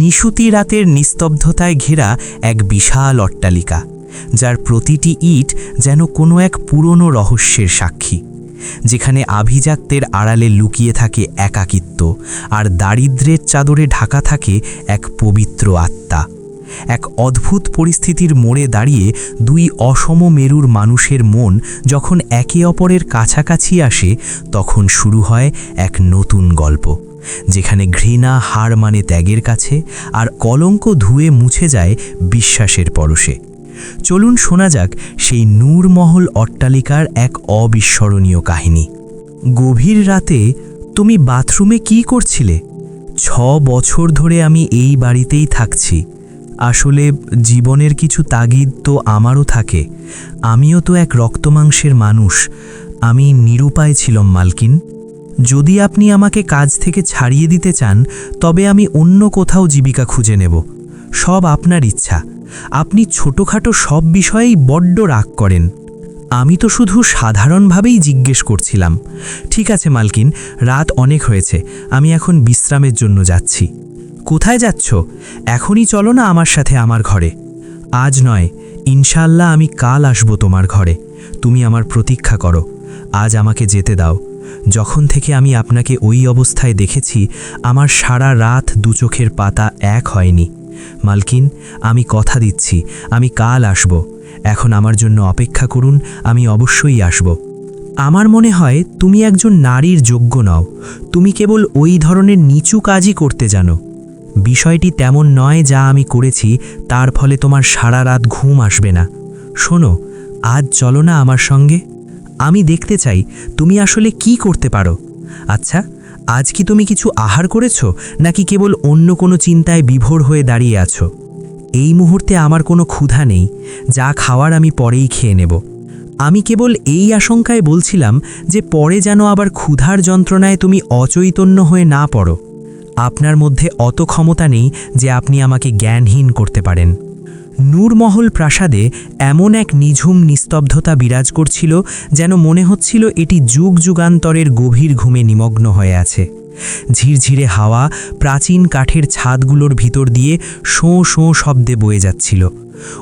নিশুতি রাতের নিস্তব্ধতায় ঘেরা এক বিশাল অট্টালিকা, যার প্রতিটি ইট যেন কোনো এক পুরনো রহস্যের সাক্ষী, যেখানে আভিজাত্যের আড়ালে লুকিয়ে থাকে একাকিত্ব আর দারিদ্রের চাদরে ঢাকা থাকে এক পবিত্র আত্মা। এক অদ্ভুত পরিস্থিতির মোড়ে দাঁড়িয়ে দুই অসম মেরুর মানুষের মন যখন একে অপরের কাছাকাছি আসে, তখন শুরু হয় এক নতুন গল্প, যেখানে ঘৃণা, হার মানে ত্যাগের কাছে, আর কলঙ্ক ধুয়ে মুছে যায় বিশ্বাসের পরশে। চলুন শোনা যাক সেই নূরমহল অট্টালিকার এক অবিস্মরণীয় কাহিনী। গভীর রাতে তুমি বাথরুমে কি করছিলে? ছ বছর ধরে আমি এই বাড়িতেই থাকছি। আসলে জীবনের কিছু তাগিদ তো আমারও থাকে। আমিও তো এক রক্তমাংসের মানুষ। আমি নিরুপায় ছিলাম, মালকিন। যদি আপনি আমাকে কাজ থেকে ছাড়িয়ে দিতে চান, তবে আমি অন্য কোথাও জীবিকা খুঁজে নেব। সব আপনার ইচ্ছা। আপনি ছোটোখাটো সব বিষয়েই বড্ড রাগ করেন। আমি তো শুধু সাধারণভাবেই জিজ্ঞেস করছিলাম। ঠিক আছে, মালকিন, রাত অনেক হয়েছে। আমি এখন বিশ্রামের জন্য যাচ্ছি। কোথায় যাচ্ছ? এখনই চলো না আমার সাথে আমার ঘরে। আজ নয় ইনশাল্লাহ আমি কাল আসব তোমার ঘরে। তুমি আমার প্রতীক্ষা করো। আজ আমাকে যেতে দাও। যখন থেকে আমি আপনাকে ওই অবস্থায় দেখেছি, আমার সারা রাত দুচোখের পাতা এক হয়নি। মালকিন, আমি কথা দিচ্ছি, আমি কাল আসব। এখন আমার জন্য অপেক্ষা করুন, আমি অবশ্যই আসব। আমার মনে হয় তুমি একজন নারীর যোগ্য নও। তুমি কেবল ওই ধরনের নিচু কাজই করতে জানো। বিষয়টি তেমন নয় যা আমি করেছি, তার ফলে তোমার সারা রাত ঘুম আসবে না। শোনো, আজ চলো না আমার সঙ্গে। আমি দেখতে চাই, তুমি আসলে কি করতে পারো? আচ্ছা আজ কি তুমি কিছু আহার করেছ, নাকি কেবল অন্য কোনো চিন্তায় বিভোর হয়ে দাঁড়িয়ে আছো? এই মুহূর্তে আমার কোনো ক্ষুধা নেই, যা খাওয়ার আমি পরেই খেয়ে নেব। আমি কেবল এই আশঙ্কায় বলছিলাম যে পরে যেন আবার ক্ষুধার যন্ত্রণায় তুমি অচৈতন্য হয়ে না পড়ো। আপনার মধ্যে অত ক্ষমতা নেই যে আপনি আমাকে জ্ঞানহীন করতে পারেন। নূরমহল প্রাসাদে এমন এক নিঝুম নিস্তব্ধতা বিরাজ করছিল যেন মনে হচ্ছিল এটি যুগ যুগান্তরের গভীর ঘুমে নিমগ্ন হয়ে আছে। ঝিরঝিরে হাওয়া প্রাচীন কাঠের ছাদগুলোর ভিতর দিয়ে শোঁ শোঁ শব্দে বয়ে যাচ্ছিল।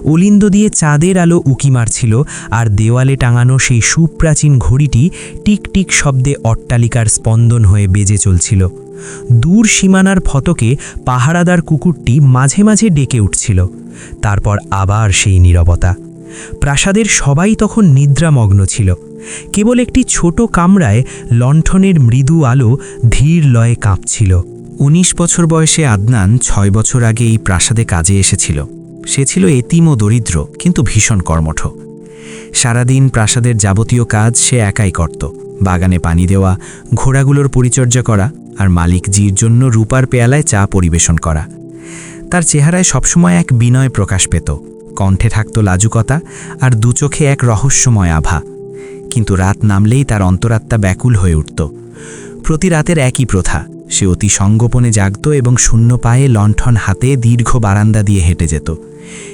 অলিন্দ দিয়ে চাঁদের আলো উকি মারছিল, আর দেওয়ালে টাঙানো সেই সুপ্রাচীন ঘড়িটি টিক টিক শব্দে অট্টালিকার স্পন্দন হয়ে বেজে চলছিল। দূর সীমানার ফতকে পাহারাদার কুকুরটি মাঝে মাঝে ডেকে উঠছিল, তারপর আবার সেই নীরবতা। প্রাসাদের সবাই তখন নিদ্রামগ্ন ছিল। কেবল একটি ছোট কামরায় লণ্ঠনের মৃদু আলো ধীর লয়ে কাঁপছিল। উনিশ বছর বয়সে আদনান ছয় বছর আগে এই প্রাসাদে কাজে এসেছিল। সে ছিল এতিম ও দরিদ্র, কিন্তু ভীষণ কর্মঠ। সারাদিন প্রাসাদের যাবতীয় কাজ সে একাই করত, বাগানে পানি দেওয়া, ঘোড়াগুলোর পরিচর্যা করা আর মালিক জির জন্য রূপার পেয়ালায় চা পরিবেশন করা। তার চেহারায় সবসময় এক বিনয় প্রকাশ পেত, কণ্ঠে থাকত লাজুকতা আর দুচোখে এক রহস্যময় আভা। কিন্তু রাত নামলেই তার অন্তরাত্মা ব্যাকুল হয়ে উঠত। প্রতি রাতের একই প্রথা সে অতি সঙ্গোপনে জাগত এবং শূন্য পায়ে লণ্ঠন হাতে দীর্ঘ বারান্দা দিয়ে হেঁটে যেত।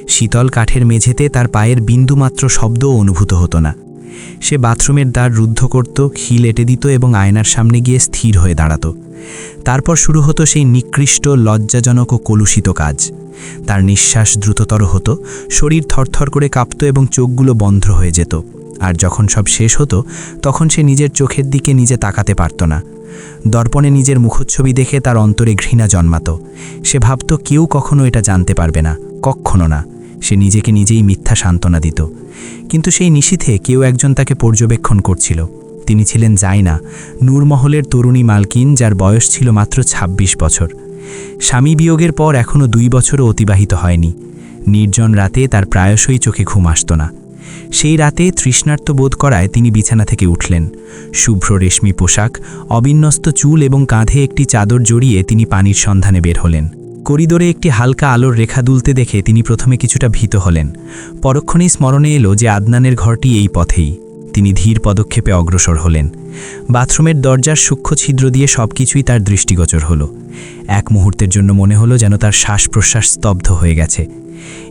শীতল কাঠের মেঝেতে তার পায়ের বিন্দুমাত্র শব্দও অনুভূত হতো না। সে বাথরুমের দ্বার রুদ্ধ করত, খিল এটে দিত এবং আয়নার সামনে গিয়ে স্থির হয়ে দাঁড়াত। তারপর শুরু হতো সেই নিকৃষ্ট, লজ্জাজনক ও কলুষিত কাজ। তার নিঃশ্বাস দ্রুততর হতো, শরীর থরথর করে কাঁপত এবং চোখগুলো বন্ধ হয়ে যেত। আর যখন সব শেষ হতো, তখন সে নিজের চোখের দিকে নিজে তাকাতে পারত না। দর্পণে নিজের মুখচ্ছবি দেখে তার অন্তরে ঘৃণা জন্মাত। সে ভাবত কেউ কখনো এটা জানতে পারবে না কখনো না। সে নিজেকে নিজেই মিথ্যা সান্ত্বনা দিত। কিন্তু সেই নিশীথে কেউ একজন তাকে পর্যবেক্ষণ করছিল। তিনি ছিলেন জাইনা, নূরমহলের তরুণী মালকিন, যার বয়স ছিল মাত্র ২৬ বছর। স্বামী বিয়োগের পর এখনও দুই বছরও অতিবাহিত হয়নি। নির্জন রাতে তার প্রায়শই চোখে ঘুম আসত না। সেই রাতে তৃষ্ণার্ত বোধ করায় তিনি বিছানা থেকে উঠলেন। শুভ্র রেশমি পোশাক, অবিন্যস্ত চুল এবং কাঁধে একটি চাদর জড়িয়ে তিনি পানির সন্ধানে বের হলেন। করিডোরে একটি হালকা আলোর রেখা দুলতে দেখে তিনি প্রথমে কিছুটা ভীত হলেন। পরক্ষণেই স্মরণে এলো যে আদনানের ঘরটি এই পথেই। তিনি ধীর পদক্ষেপে অগ্রসর হলেন। বাথরুমের দরজার সূক্ষ্ম ছিদ্র দিয়ে সবকিছুই তার দৃষ্টিগোচর হলো। এক মুহূর্তের জন্য মনে হলো যেন তার শ্বাস প্রশ্বাস স্তব্ধ হয়ে গেছে।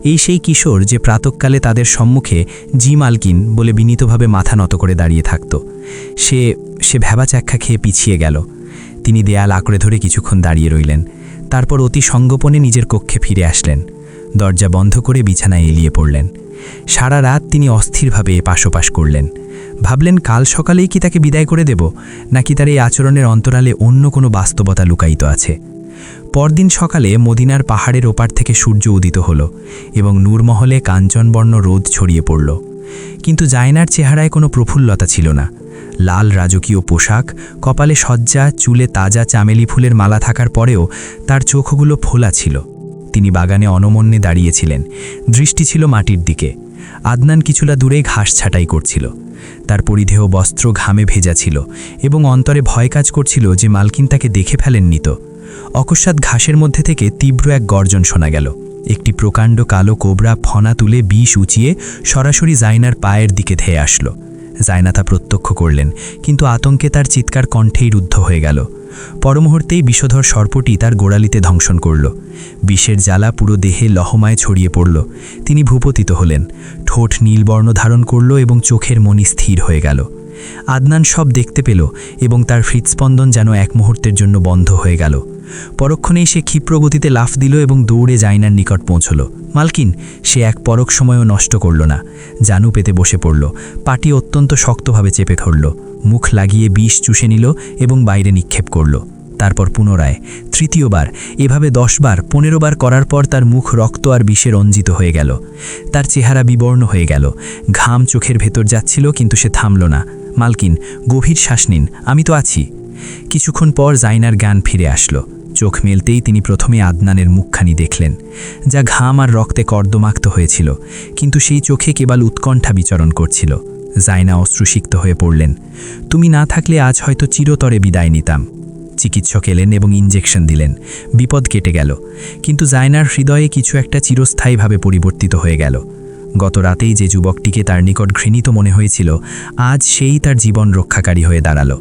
এই সেই কিশোর যে প্রাতকালে তাদের সম্মুখে জি মালকিন বলে বিনীতভাবে মাথা নত করে দাঁড়িয়ে থাকত। সে সে ভ্যাবা চাক্ষা খেয়ে পিছিয়ে গেল। তিনি দেয়াল আঁকড়ে ধরে কিছুক্ষণ দাঁড়িয়ে রইলেন। তারপর অতি সঙ্গোপনে নিজের কক্ষে ফিরে আসলেন। দরজা বন্ধ করে বিছানায় এলিয়ে পড়লেন। সারা রাত তিনি অস্থিরভাবে পাশোপাশ করলেন। ভাবলেন, কাল সকালেই কি তাকে বিদায় করে দেব, নাকি তার এই আচরণের অন্তরালে অন্য কোনো বাস্তবতা লুকায়িত আছে? পরদিন সকালে মদিনার পাহাড়ের ওপার থেকে সূর্য উদিত হল এবং নূরমহলে কাঞ্চনবর্ণ রোদ ছড়িয়ে পড়ল। কিন্তু জায়নার চেহারায় কোনো প্রফুল্লতা ছিল না। লাল রাজকীয় পোশাক, কপালে সজ্জা, চুলে তাজা চামেলি ফুলের মালা থাকার পরেও তার চোখগুলো ফোলা ছিল। তিনি বাগানে অনমন্যে দাঁড়িয়েছিলেন। দৃষ্টি ছিল মাটির দিকে। আদনান কিছুটা দূরে ঘাস ছাঁটাই করছিল। তার পরিধেয় বস্ত্র ঘামে ভেজা ছিল এবং অন্তরে ভয় কাজ করছিল যে মালকিন তাকে দেখে ফেলেননি তো। অকস্মাৎ ঘাসের মধ্যে থেকে তীব্র এক গর্জন শোনা গেল। একটি প্রকাণ্ড কালো কোবরা ফনা তুলে বিষ উঁচিয়ে সরাসরি জাইনার পায়ের দিকে ধেয়ে আসলো। জায়না তা প্রত্যক্ষ করলেন, কিন্তু আতঙ্কে তার চিৎকার কণ্ঠেই রুদ্ধ হয়ে গেল। পরমুহূর্তেই বিষধর সর্পটি তার গোড়ালিতে ধ্বংসন করল। বিষের জ্বালা পুরো দেহে লহমায় ছড়িয়ে পড়ল। তিনি ভূপতিত হলেন। ঠোঁট নীলবর্ণ ধারণ করল এবং চোখের মনি স্থির হয়ে গেল। আদনান সব দেখতে পেল এবং তার হৃৎস্পন্দন যেন এক মুহূর্তের জন্য বন্ধ হয়ে গেল। পরক্ষণেই সে ক্ষিপ্রগতিতে লাফ দিল এবং দৌড়ে জাইনার নিকট পৌঁছল। মালকিন, সে এক পরক সময়ও নষ্ট করল না। জানু পেতে বসে পড়ল। পাটি অত্যন্ত শক্তভাবে চেপে ধরল। মুখ লাগিয়ে বিষ চুষে নিল এবং বাইরে নিক্ষেপ করল। তারপর পুনরায়, তৃতীয়বার, এভাবে দশবার পনেরো বার করার পর তার মুখ রক্ত আর বিষে রঞ্জিত হয়ে গেল। তার চেহারা বিবর্ণ হয়ে গেল। ঘাম চোখের ভেতর যাচ্ছিল, কিন্তু সে থামল না। মালকিন, গভীর শ্বাস নিন, আমি তো আছি। কিছুক্ষণ পর জাইনার গান ফিরে আসলো। চোখ মেলতেই তিনি প্রথমে আদনানের মুখখানি দেখলেন, যা ঘাম আর রক্তে কর্দমাক্ত হয়েছিল, কিন্তু সেই চোখে কেবল উৎকণ্ঠা বিচরণ করছিল। জাইনা অশ্রুসিক্ত হয়ে পড়লেন। তুমি না থাকলে আজ হয়তো চিরতরে বিদায় নিতাম। চিকিৎসক এলেন এবং ইঞ্জেকশন দিলেন। বিপদ কেটে গেল। কিন্তু জায়নার হৃদয়ে কিছু একটা চিরস্থায়ীভাবে পরিবর্তিত হয়ে গেল। গত রাতেই যে যুবকটিকে তার নিকট ঘৃণিত মনে হয়েছিল, আজ সেই তার জীবন রক্ষাকারী হয়ে দাঁড়াল।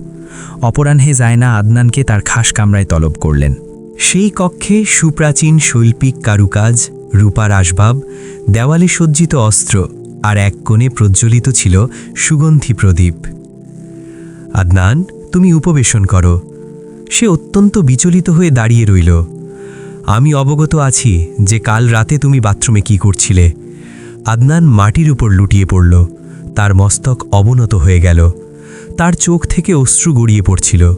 অপরাহ্নে জায়না আদনানকে তার খাস কামরায় তলব করলেন। সেই কক্ষে সুপ্রাচীন শৈল্পিক কারুকাজ, রূপার আসবাব, দেওয়ালে সজ্জিত অস্ত্র আর এক কোণে প্রজ্বলিত ছিল সুগন্ধি প্রদীপ। আদনান, তুমি উপবেশন করো। সে অত্যন্ত বিচলিত হয়ে দাঁড়িয়ে রইল। আমি অবগত আছি যে কাল রাতে তুমি বাথরুমে কি করছিলে। আদনান মাটির উপর লুটিয়ে পড়ল। তার মস্তক অবনত হয়ে গেল। তার চোখ থেকে অশ্রু গড়িয়ে পড়ছিল।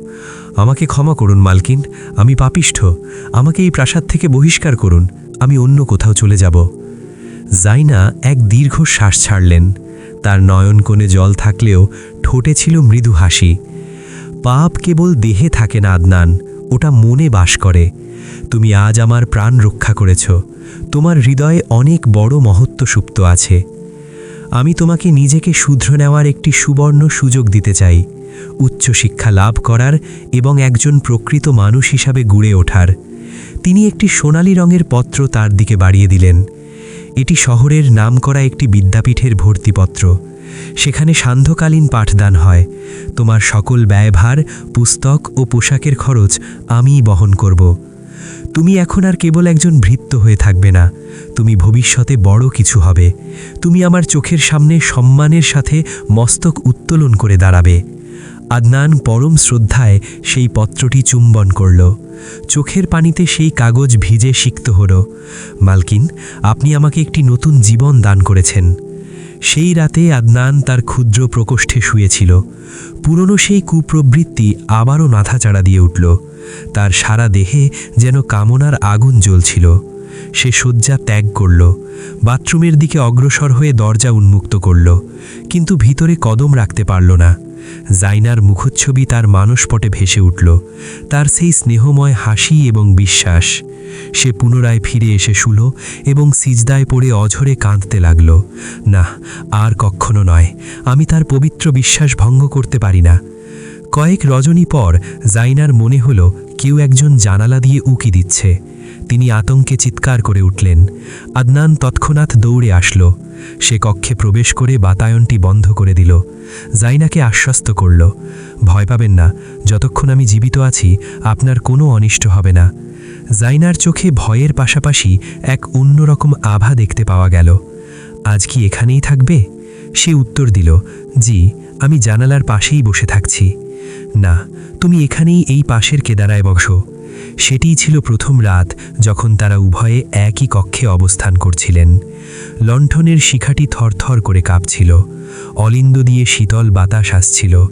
আমাকে ক্ষমা করুন মালকিন, আমি পাপিষ্ঠ। আমাকে এই প্রাসাদ থেকে বহিষ্কার করুন। আমি অন্য কোথাও চলে যাব। জাইনা এক দীর্ঘ শ্বাস ছাড়লেন। তার নয়ন কোণে জল থাকলেও ঠোঁটে ছিল মৃদু হাসি। পাপ কেবল দেহে থাকে না আদনান, ওটা মনে বাস করে। তুমি আজ আমার প্রাণ রক্ষা করেছ। তোমার হৃদয়ে অনেক বড় মহত্ব সুপ্ত আছে। আমি তোমাকে নিজেকে শুধরে নেওয়ার একটি সুবর্ণ সুযোগ দিতে চাই। উচ্চশিক্ষা লাভ করার এবং একজন প্রকৃত মানুষ হিসাবে গুড়ে ওঠার। তিনি একটি সোনালি রঙের পত্র তার দিকে বাড়িয়ে দিলেন। এটি শহরের নাম করা একটি বিদ্যাপীঠের ভর্তিপত্র। সেখানে সান্ধ্যকালীন পাঠদান হয়। তোমার সকল ব্যয়ভার, পুস্তক ও পোশাকের খরচ আমিই বহন করব। তুমি এখন আর কেবল একজন ভৃত্য হয়ে থাকবে না। তুমি ভবিষ্যতে বড় কিছু হবে। তুমি আমার চোখের সামনে সম্মানের সাথে মস্তক উত্তোলন করে দাঁড়াবে। আদনান পরম শ্রদ্ধায় সেই পত্রটি চুম্বন করল। চোখের পানিতে সেই কাগজ ভিজে সিক্ত হল। মালকিন, আপনি আমাকে একটি নতুন জীবন দান করেছেন। সেই রাতে আদনান তার ক্ষুদ্র প্রকোষ্ঠে শুয়েছিল। পুরনো সেই কুপ্রবৃত্তি আবারও নাথাচাড়া দিয়ে উঠল। তার সারা দেহে যেন কামনার আগুন জ্বলছিল। সে শয্যা ত্যাগ করল। বাথরুমের দিকে অগ্রসর হয়ে দরজা উন্মুক্ত করল। কিন্তু ভিতরে কদম রাখতে পারল না। জাইনার মুখচ্ছবি তার মানসপটে ভেসে উঠল। তার সেই স্নেহময় হাসি এবং বিশ্বাস। সে পুনরায় ফিরে এসে শুল এবং সিজদায় পড়ে অঝরে কাঁদতে লাগল। না, আর কখনো নয়। আমি তার পবিত্র বিশ্বাস ভঙ্গ করতে পারি না। কয়েক রজনী পর জাইনার মনে হলো, কেউ একজন জানালা দিয়ে উকি দিচ্ছে। তিনি আতঙ্কে চিৎকার করে উঠলেন। আদনান তৎক্ষণাৎ দৌড়ে আসলো। সে কক্ষে প্রবেশ করে বাতায়নটি বন্ধ করে দিল। জাইনাকে আশ্বস্ত করল, ভয় পাবেন না, যতক্ষণ আমি জীবিত আছি, আপনার কোনো অনিষ্ট হবে না। জাইনার চোখে ভয়ের পাশাপাশি এক অন্যরকম আভা দেখতে পাওয়া গেল। আজ কি এখানেই থাকবে? সে উত্তর দিল, জি, আমি জানালার পাশেই বসে থাকছি। না, তুমি এখানেই এই পাশের কেদারায় বসো। সেটিই ছিল প্রথম রাত যখন তারা উভয়ে একই কক্ষে অবস্থান করছিলেন। লণ্ঠনের শিখাটি থরথর করে কাঁপছিল। অলিন্দ দিয়ে শীতল বাতাস আসছিল।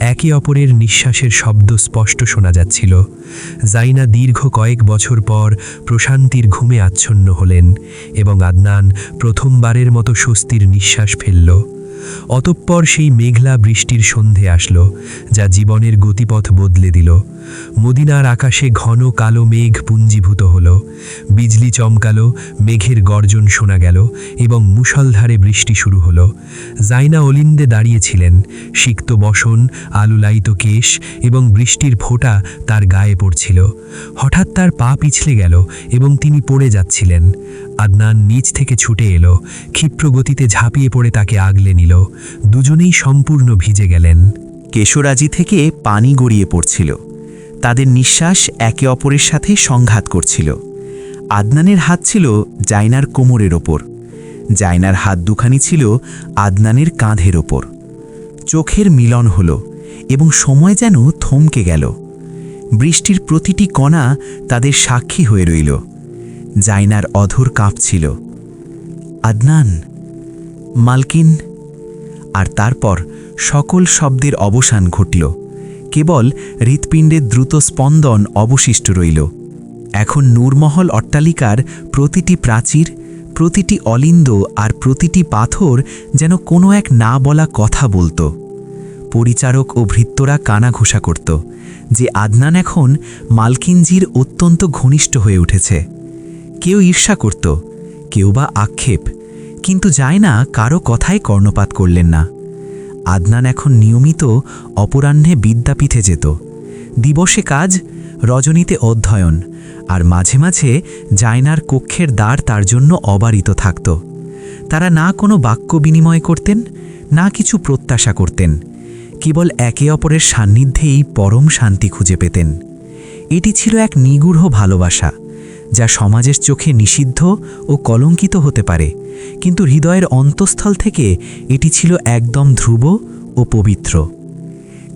একে অপরের নিঃশ্বাসের শব্দ স্পষ্ট শোনা যাচ্ছিল। জাইনা দীর্ঘ কয়েক বছর পর প্রশান্তির ঘুমে আচ্ছন্ন হলেন এবং আদনান প্রথমবারের মতো স্বস্তির নিঃশ্বাস ফেলল। অতঃপর সেই মেঘলা বৃষ্টির সন্ধে আসলো, যা জীবনের গতিপথ বদলে দিল। মদিনার আকাশে ঘন কালো মেঘ পুঞ্জীভূত হল। বিজলি চমকালো, মেঘের গর্জন শোনা গেল এবং মুষলধারে বৃষ্টি শুরু হল। জাইনা অলিন্দে দাঁড়িয়েছিলেন, সিক্ত বসন, আলুলায়িত কেশ এবং বৃষ্টির ফোঁটা তার গায়ে পড়ছিল। হঠাৎ তার পা পিছলে গেল এবং তিনি পড়ে যাচ্ছিলেন। আদনান নিচ থেকে ছুটে এলো, ক্ষিপ্র গতিতে ঝাঁপিয়ে পড়ে তাকে আগলে নিল। দুজনেই সম্পূর্ণ ভিজে গেলেন। কেশরাজি থেকে পানি গড়িয়ে পড়ছিল। তাদের নিঃশ্বাস একে অপরের সাথে সংঘাত করছিল। আদনানের হাত ছিল জাইনার কোমরের ওপর। জাইনার হাত দুখানি ছিল আদনানের কাঁধের ওপর। চোখের মিলন হল এবং সময় যেন থমকে গেল। বৃষ্টির প্রতিটি কণা তাদের সাক্ষী হয়ে রইল। জাইনার অধর কাঁপছিল আদনান, মালকিন, আর তারপর সকল শব্দের অবসান ঘটল। কেবল হৃৎপিণ্ডের দ্রুত স্পন্দন অবশিষ্ট রইল। এখন নূরমহল অট্টালিকার প্রতিটি প্রাচীর, প্রতিটি অলিন্দ আর প্রতিটি পাথর যেন কোনো এক না বলা কথা বলতো। পরিচারক ও ভৃত্যরা কানাঘোষা করত যে আদনান এখন মালকিনজির অত্যন্ত ঘনিষ্ঠ হয়ে উঠেছে। কেউ ঈর্ষা করত, কেউ বা আক্ষেপ, কিন্তু যায় না কারও কথায় কর্ণপাত করলেন না। আদনান এখন নিয়মিত অপরাহ্নে বিদ্যাপীঠে যেত। দিবসে কাজ, রজনীতে অধ্যয়ন, আর মাঝে মাঝে জায়নার কক্ষের দ্বার তার জন্য অবারিত থাকত। তারা না কোনো বাক্য বিনিময় করতেন, না কিছু প্রত্যাশা করতেন, কেবল একে অপরের সান্নিধ্যেই পরম শান্তি খুঁজে পেতেন। এটি ছিল এক নিগূঢ় ভালোবাসা। যা সমাজের চোখে নিষিদ্ধ ও কলঙ্কিত হতে পারে, কিন্তু হৃদয়ের অন্তঃস্থল থেকে এটি ছিল একদম ধ্রুব ও পবিত্র।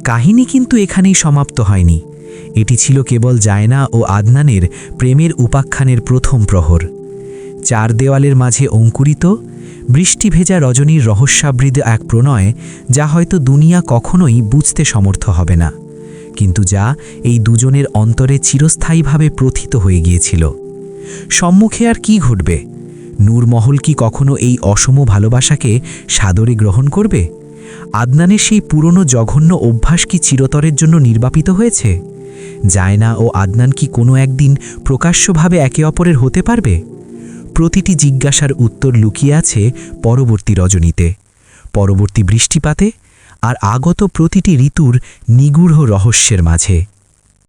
কাহিনী কিন্তু এখানেই সমাপ্ত হয়নি। এটি ছিল কেবল জায়না ও আদনানের প্রেমের উপাখ্যানের প্রথম প্রহর। চার দেওয়ালের মাঝে অঙ্কুরিত, বৃষ্টি ভেজা রজনীর রহস্যাবৃদ এক প্রণয় যা হয়তো দুনিয়া কখনোই বুঝতে সমর্থ হবে না, কিন্তু যা এই দুজনের অন্তরে চিরস্থায়ীভাবে প্রথিত হয়ে গিয়েছিল। সম্মুখে আর কি ঘটবে? নূরমহল কি কখনো এই অসম ভালোবাসাকে সাদরে গ্রহণ করবে? আদনানের সেই পুরনো জঘন্য অভ্যাস কি চিরতরের জন্য নির্বাপিত হয়েছে? জায়না ও আদনান কি কোনো একদিন প্রকাশ্যভাবে একে অপরের হতে পারবে? প্রতিটি জিজ্ঞাসার উত্তর লুকিয়ে আছে পরবর্তী রজনীতে, পরবর্তী বৃষ্টিপাতে আর আগত প্রতিটি ঋতুর নিগূঢ় রহস্যের মাঝে।